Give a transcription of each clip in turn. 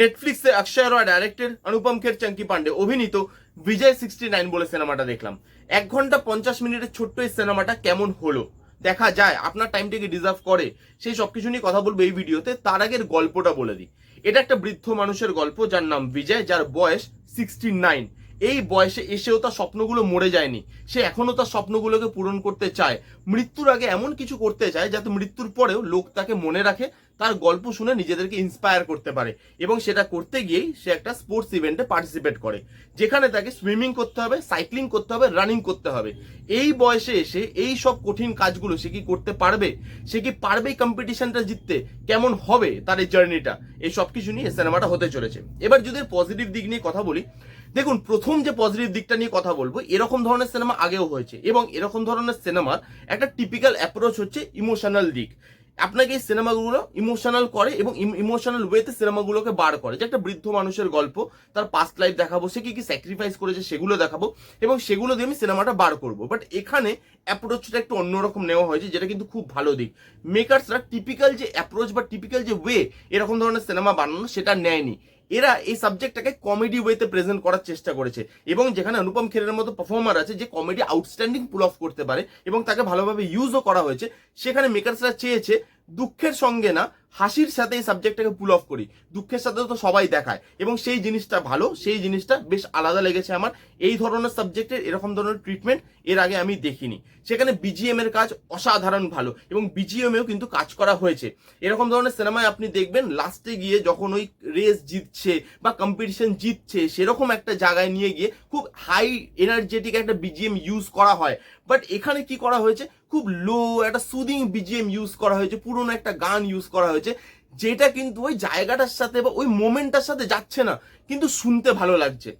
নেটফ্লিক্সে অক্ষয় রয় ডাইরেক্টেড অনুপম খের চাঙ্কি পান্ডে অভিনীত Vijay sixty nine বলে সিনেমাটা দেখলাম। এক ঘণ্টা পঞ্চাশ মিনিটের ছোট্ট এই সিনেমাটা কেমন হলো? দেখা যায়, আপনার টাইমটাকে ডিজার্ভ করে? সেই সব কিছু নিয়ে কথা বলব এই ভিডিওতে, তার আগের গল্পটা বলে দিই। এটা একটা বৃদ্ধ মানুষের গল্প, যার নাম বিজয় যার বয়স সিক্সটি নাইন এই বয়সে এসেও তার স্বপ্নগুলো মরে যায়নি। সে এখনও তার স্বপ্নগুলোকে পূরণ করতে চায়। মৃত্যুর আগে এমন কিছু করতে চায়, যাতে মৃত্যুর পরেও লোক তাকে মনে রাখে তার গল্প শুনে নিজেদেরকে ইন্সপায়ার করতে পারে এবং সেটা করতে গিয়েই সে একটা স্পোর্টস ইভেন্টে পার্টিসিপেট করে। যেখানে তাকে সুইমিং করতে হবে সাইক্লিং করতে হবে রানিং করতে হবে। এই বয়সে এসে এই সব কঠিন কাজগুলো সে কি করতে পারবে? সে কি পারবে কম্পিটিশনটা জিততে? কেমন হবে তার এই জার্নিটা এই সব কিছু নিয়ে সিনেমাটা হতে চলেছে। এবার যদি পজিটিভ দিক নিয়ে কথা বলি, দেখুন, প্রথম যে পজিটিভ দিকটা নিয়ে কথা বলব, এরকম ধরনের সিনেমা আগেও হয়েছে এবং এরকম ধরনের সিনেমার একটা টিপিক্যাল অ্যাপ্রোচ হচ্ছে ইমোশনাল দিক। আপনাকে এই সিনেমাগুলো ইমোশনাল করে এবং ইমোশনাল ওয়েতে সিনেমাগুলোকে বার করে। যে একটা বৃদ্ধ মানুষের গল্প, তার পাস্ট লাইফ দেখাবো, সে কি কি স্যাক্রিফাইস করেছে সেগুলো দেখাবো এবং সেগুলো দিয়ে আমি সিনেমাটা বার করব। বাট এখানে অ্যাপ্রোচটা একটু অন্যরকম নেওয়া হয়েছে, যেটা কিন্তু খুব ভালো দিক। মেকার্সরা টিপিক্যাল যে অ্যাপ্রোচ বা টিপিক্যাল যে ওয়ে এরকম ধরনের সিনেমা বানানো, সেটা নেয়নি। এরা এই সাবজেক্টটাকে কমেডি ওয়েতে প্রেজেন্ট করার চেষ্টা করেছে। এবং যেখানে অনুপম খেরের মতো পারফর্মার আছে, যে কমেডি আউটস্ট্যান্ডিং পুল অফ করতে পারে এবং তাকে ভালোভাবে ইউজও করা হয়েছে, সেখানে মেকার্সরা চেয়েছে দুঃখের সঙ্গে না, হাসির সাথে এই সাবজেক্টটাকে পুল অফ করি। দুঃখের সাথে তো সবাই দেখায়। এবং সেই জিনিসটা ভালো, সেই জিনিসটা বেশ আলাদা লেগেছে আমার। এই ধরনের সাবজেক্টের এরকম ধরনের ট্রিটমেন্ট এর আগে আমি দেখিনি। সেখানে বিজিএম এর কাজ অসাধারণ ভালো এবং বিজিএমেও কিন্তু কাজ করা হয়েছে। এরকম ধরনের সিনেমায় আপনি দেখবেন লাস্টে গিয়ে যখন ওই রেস জিতছে বা কম্পিটিশন জিতছে, সেরকম একটা জায়গায় নিয়ে গিয়ে খুব হাই এনার্জেটিক একটা বিজিএম ইউজ করা হয়। বাট এখানে কি করা হয়েছে? খুব লো একটা সুদিং বিজিএম ইউজ করা হয়েছে, পুরনো একটা গান ইউজ করা হয়েছে, যেটা কিন্তু ওই জায়গাটার সাথে বা ওই মোমেন্টটার সাথে যাচ্ছে না, কিন্তু শুনতে ভালো লাগছে।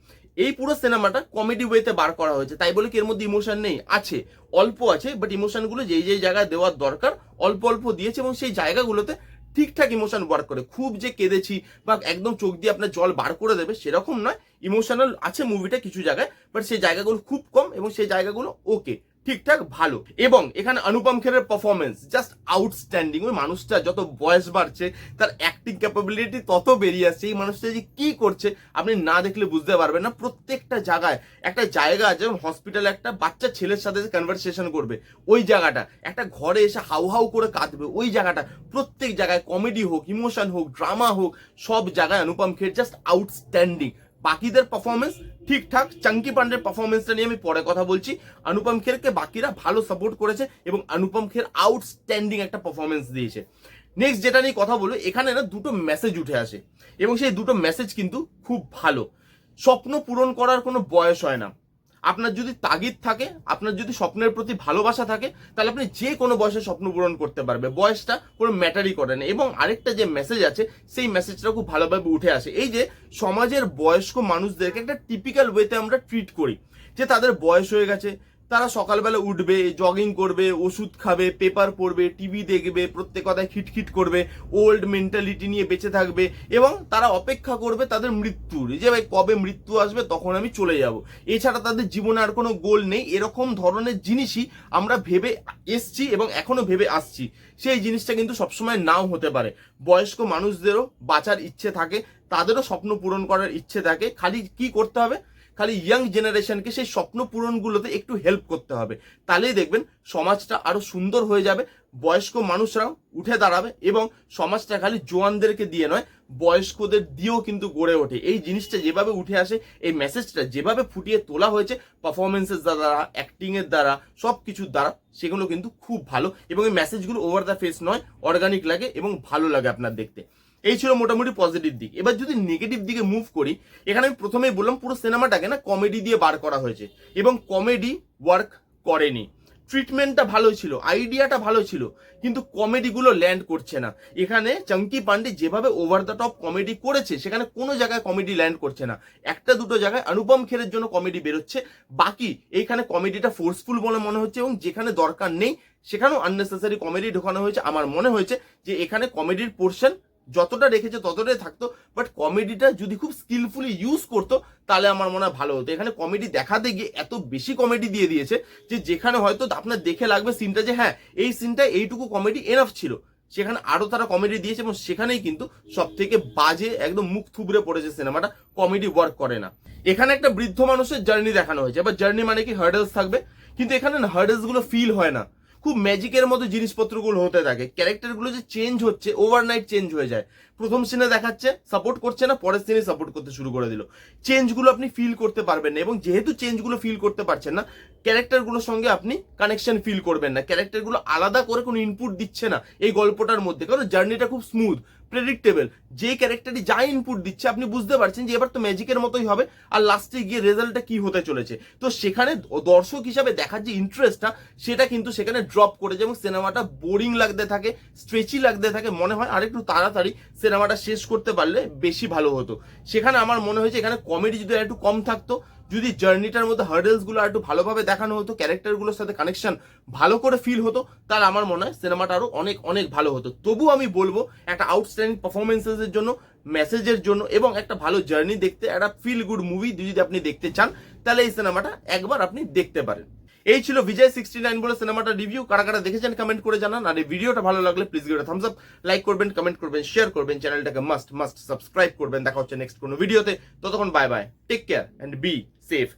এই পুরো সিনেমাটা কমেডি ওয়েতে বার করা হয়েছে, তাই বলে কি এর মধ্যে ইমোশন নেই? আছে, অল্প আছে বাট ইমোশনগুলো যেই যেই জায়গায় দেওয়ার দরকার, অল্প অল্প দিয়েছে এবং সেই জায়গাগুলোতে ঠিকঠাক ইমোশন ওয়ার্ক করে। খুব যে কেঁদেছি বা একদম চোখ দিয়ে আপনার জল বার করে দেবে সেরকম নয় ইমোশনাল আছে মুভিটা কিছু জায়গায় বাট সেই জায়গাগুলো খুব কম এবং সেই জায়গাগুলো ওকে ঠিকঠাক ভালো। এবং এখানে অনুপম খেরের পারফরমেন্স জাস্ট আউটস্ট্যান্ডিং ওই মানুষটা যত বয়স বাড়ছে, তার অ্যাক্টিং ক্যাপাবিলিটি তত বেরিয়ে আসছে। এই মানুষটা যে কি করছে, আপনি না দেখলে বুঝতে পারবেন না। প্রত্যেকটা জায়গায় একটা জায়গা আছে হসপিটালে একটা বাচ্চা ছেলের সাথে কনভারসেশন করবে। ওই জায়গাটা, একটা ঘরে এসে হাউ হাউ করে কাঁদবে। ওই জায়গাটা, প্রত্যেক জায়গায় কমেডি হোক ইমোশন হোক ড্রামা হোক, সব জায়গায় অনুপম খের জাস্ট আউটস্ট্যান্ডিং বাকিদের পারফরমেন্স ঠিকঠাক, চাঙ্কি পান্ডের পারফরমেন্সটা নিয়ে আমি পরে কথা বলছি। অনুপম খেরকে বাকিরা ভালো সাপোর্ট করেছে এবং অনুপম খের আউটস্ট্যান্ডিং একটা পারফরমেন্স দিয়েছে। নেক্সট যেটা নিয়ে কথা বলব, এখানে না দুটো মেসেজ উঠে আসে এবং সেই দুটো মেসেজ কিন্তু খুব ভালো। স্বপ্ন পূরণ করার কোনো বয়স হয় না। আপনার যদি তাগিদ থাকে, আপনার যদি স্বপ্নের প্রতি ভালোবাসা থাকে, তাহলে আপনি যে কোনো বয়সে স্বপ্ন পূরণ করতে পারবে। বয়সটা কোনো ম্যাটারই করে না। এবং আরেকটা যে মেসেজ আছে, সেই মেসেজটা খুব ভালোভাবে উঠে আসে। এই যে সমাজের বয়স্ক মানুষদেরকে একটা টিপিক্যাল ওয়েতে আমরা ট্রিট করি। যে তাদের বয়স হয়ে গেছে তারা সকালবেলা উঠবে জগিং করবে, ওষুধ খাবে পেপার পড়বে টিভি দেখবে, প্রত্যেক কথায় খিটখিট করবে ওল্ড মেন্টালিটি নিয়ে বেঁচে থাকবে এবং তারা অপেক্ষা করবে তাদের মৃত্যুর। যে ভাই, কবে মৃত্যু আসবে তখন আমি চলে যাব। এছাড়া তাদের জীবনে আর কোনো গোল নেই। এরকম ধরনের জিনিসই আমরা ভেবে এসছি এবং এখনও ভেবে আসছি। সেই জিনিসটা কিন্তু সবসময় নাও হতে পারে। বয়স্ক মানুষদেরও বাঁচার ইচ্ছে থাকে, তাদেরও স্বপ্ন পূরণ করার ইচ্ছে থাকে। খালি কি করতে হবে? খালি ইয়াং জেনারেশনকে সেই স্বপ্ন পূরণগুলোতে একটু হেল্প করতে হবে। তাহলেই দেখবেন সমাজটা আরও সুন্দর হয়ে যাবে, বয়স্ক মানুষরাও উঠে দাঁড়াবে এবং সমাজটা খালি জোয়ানদেরকে দিয়ে নয়, বয়স্কদের দিয়েও কিন্তু গড়ে ওঠে। এই জিনিসটা যেভাবে উঠে আসে, এই মেসেজটা যেভাবে ফুটিয়ে তোলা হয়েছে পারফরমেন্সের দ্বারা অ্যাক্টিং এর দ্বারা সব কিছুর দ্বারা, সেগুলো কিন্তু খুব ভালো এবং এই মেসেজগুলো ওভার দ্য ফেস নয় অর্গানিক লাগে এবং ভালো লাগে আপনার দেখতে। এই ছিল মোটামুটি পজিটিভ দিক। এবার যদি নেগেটিভ দিকে মুভ করি, এখানে আমি প্রথমেই বললাম পুরো সিনেমাটাকে না কমেডি দিয়ে বার করা হয়েছে এবং কমেডি ওয়ার্ক করেনি। ট্রিটমেন্টটা ভালো ছিল আইডিয়াটা ভালো ছিল, কিন্তু কমেডিগুলো ল্যান্ড করছে না। এখানে চঙ্কি পান্ডে যেভাবে ওভার দ্য টপ কমেডি করেছে, সেখানে কোনো জায়গায় কমেডি ল্যান্ড করছে না। একটা দুটো জায়গায় অনুপম খেরের জন্য কমেডি বেরোচ্ছে। বাকি এইখানে কমেডিটা ফোর্সফুল বলে মনে হচ্ছে এবং যেখানে দরকার নেই, সেখানেও আননেসেসারি কমেডি ঢোকানো হয়েছে। আমার মনে হয়েছে যে এখানে কমেডির পোর্শন যতটা রেখেছে ততটাই থাকতো বাট কমেডিটা যদি খুব স্কিলফুলি ইউজ করতো, তাহলে আমার মনে হয় ভালো হতো। এখানে কমেডি দেখাতে গিয়ে এত বেশি কমেডি দিয়ে দিয়েছে যে যেখানে হয়তো আপনার দেখে লাগবে সিনটা যে হ্যাঁ এই সিনটা এইটুকু কমেডি এনাফ ছিল। সেখানে আরও তারা কমেডি দিয়েছে এবং সেখানেই কিন্তু সব থেকে বাজে, একদম মুখ থুবড়ে পড়েছে সিনেমাটা কমেডি ওয়ার্ক করে না। এখানে একটা বৃদ্ধ মানুষের জার্নি দেখানো হয়েছে, এবার জার্নি মানে কি? হার্ডেলস থাকবে। কিন্তু এখানে না হার্ডেলসগুলো ফিল হয় না। খুব ম্যাজিকের মতো জিনিসপত্রগুলো হতে থাকে। ক্যারেক্টারগুলো যে চেঞ্জ হচ্ছে ওভারনাইট চেঞ্জ হয়ে যায়। প্রথম সিনে দেখাচ্ছে সাপোর্ট করছে না, পরের সিনে সাপোর্ট করতে শুরু করে দিল। চেঞ্জগুলো আপনি ফিল করতে পারবেন না এবং যেহেতু চেঞ্জগুলো ফিল করতে পারছেন না ক্যারেক্টারগুলোর সঙ্গে আপনি কানেকশন ফিল করবেন না। ক্যারেক্টারগুলো আলাদা করে কোনো ইনপুট দিচ্ছে না এই গল্পটার মধ্যে। কারণ জার্নিটা খুব স্মুথ প্রেডিক্টেবল যে ক্যারেক্টারটি যা ইনপুট দিচ্ছে, আপনি বুঝতে পারছেন যে এবার তো ম্যাজিকের মতোই হবে, আর লাস্টে গিয়ে রেজাল্টটা কি হতে চলেছে। তো সেখানে দর্শক হিসাবে দেখার যে ইন্টারেস্টটা সেটা কিন্তু সেখানে ড্রপ করে যায় এবং সিনেমাটা বোরিং লাগতে থাকে স্ট্রেচি লাগতে থাকে। মনে হয় আরেকটু তাড়াতাড়ি সিনেমাটা শেষ করতে পারলে বেশি ভালো হতো। সেখানে আমার মনে হয়েছে এখানে কমেডি যদি একটু কম থাকতো যদি জার্নিটার মধ্যে হার্ডেলসগুলো একটু ভালোভাবে দেখানো হতো ক্যারেক্টারগুলোর সাথে কানেকশন ভালো করে ফিল হতো, তাহলে আমার মনে হয় সিনেমাটা আরও অনেক অনেক ভালো হতো। তবু আমি বলব, একটা আউটস্ট্যান্ডিং পারফরমেন্সেস এর জন্য মেসেজের জন্য এবং একটা ভালো জার্নি দেখতে, একটা ফিল গুড মুভি যদি আপনি দেখতে চান, তাহলে এই সিনেমাটা একবার আপনি দেখতে পারেন। এই ছিল বিজয় সিক্সটি নাইন বলে সিনেমাটা রিভিউ কারা কারা দেখেছেন কমেন্ট করে জানান। আর এই ভিডিওটা ভালো লাগলে প্লিজ গিয়ে থামস আপ লাইক করবেন কমেন্ট করবেন শেয়ার করবেন। চ্যানেলটাকে মাস্ট মাস্ট সাবস্ক্রাইব করবেন। দেখা হচ্ছে নেক্সট কোনো ভিডিওতে ততক্ষণ bye bye take care and be safe